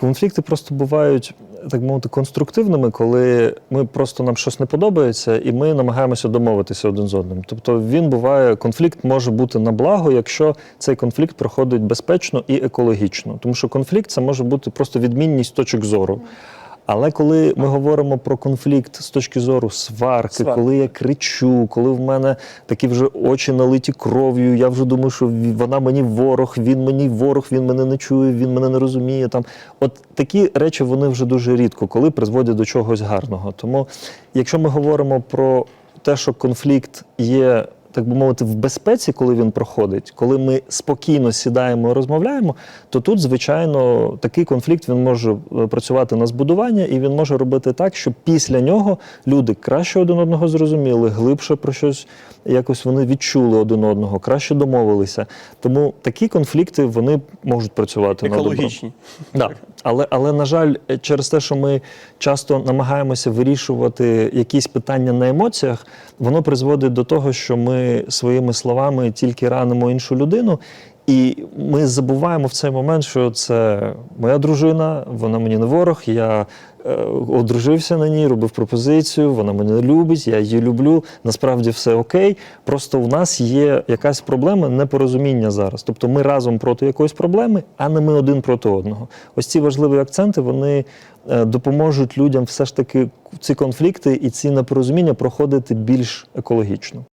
Конфлікти просто бувають, так мовити, конструктивними, коли ми просто нам щось не подобається, і ми намагаємося домовитися один з одним. Тобто він буває, конфлікт може бути на благо, якщо цей конфлікт проходить безпечно і екологічно. Тому що конфлікт це може бути просто відмінність точок зору. Але коли ми говоримо про конфлікт з точки зору сварки, Сварки. коли я кричу, коли в мене такі вже очі налиті кров'ю, я вже думаю, що вона мені ворог, він мені ворог, він мене не чує, він мене не розуміє. Там от такі речі вони вже дуже рідко, коли призводять до чогось гарного. Тому, якщо ми говоримо про те, що конфлікт є. Так би мовити, в безпеці, коли він проходить, коли ми спокійно сідаємо і розмовляємо, то тут, звичайно, такий конфлікт він може е, працювати на збудування, і він може робити так, щоб після нього люди краще один одного зрозуміли, глибше про щось якось вони відчули один одного, краще домовилися. Тому такі конфлікти вони можуть працювати на добро. Да. Але, але, на жаль, через те, що ми часто намагаємося вирішувати якісь питання на емоціях, воно призводить до того, що ми своїми словами тільки ранимо іншу людину. І ми забуваємо в цей момент, що це моя дружина, вона мені не ворог. Я е, одружився на ній, робив пропозицію, вона мене любить, я її люблю. Насправді все окей. Просто у нас є якась проблема непорозуміння зараз. Тобто ми разом проти якоїсь проблеми, а не ми один проти одного. Ось ці важливі акценти вони е, допоможуть людям все ж таки ці конфлікти і ці непорозуміння проходити більш екологічно.